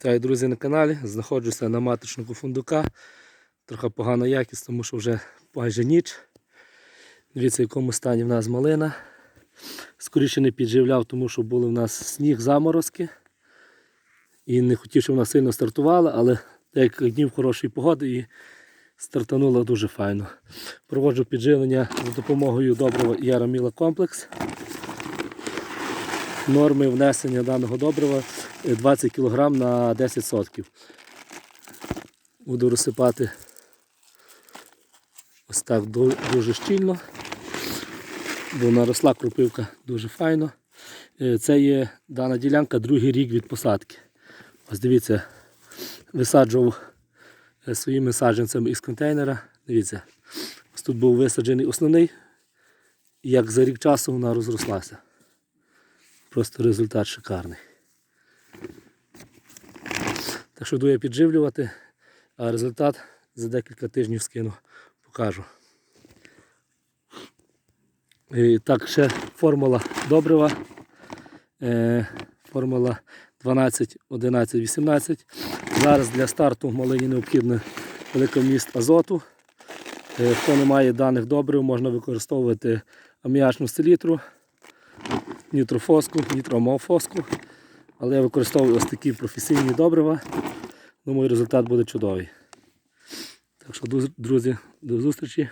Вітаю, друзі, на каналі. Знаходжуся на маточнику фундука. Трохи погана якість, тому що вже майже ніч. Дивіться, в якому стані в нас малина. Скоріше не підживляв, тому що були в нас сніг, заморозки. І не хотів, щоб вона сильно стартувала, але деяких днів хорошої погоди і стартанула дуже файно. Проводжу підживлення за допомогою добрива Яраміла комплекс. Норми внесення даного добрива 20 кг на 10 сотків. Буду розсипати ось так дуже щільно, бо наросла кропивка дуже файно. Е, Це є дана ділянка другий рік від посадки. Ось дивіться, висаджував е, своїми саджанцями із контейнера. Дивіться, ось тут був висаджений основний, як за рік часу вона розрослася. Просто результат шикарний. Так що йду я підживлювати, а результат за декілька тижнів скину, покажу. І так, ще формула добрива. Е, формула 12, 11, 18. Зараз для старту малині необхідно велика вміст азоту. Е, хто не має даних добрив, можна використовувати аміачну селітру нітрофоску, нітромофоску. Але я використовую ось такі професійні добрива. Думаю, результат буде чудовий. Так що, друзі, до зустрічі.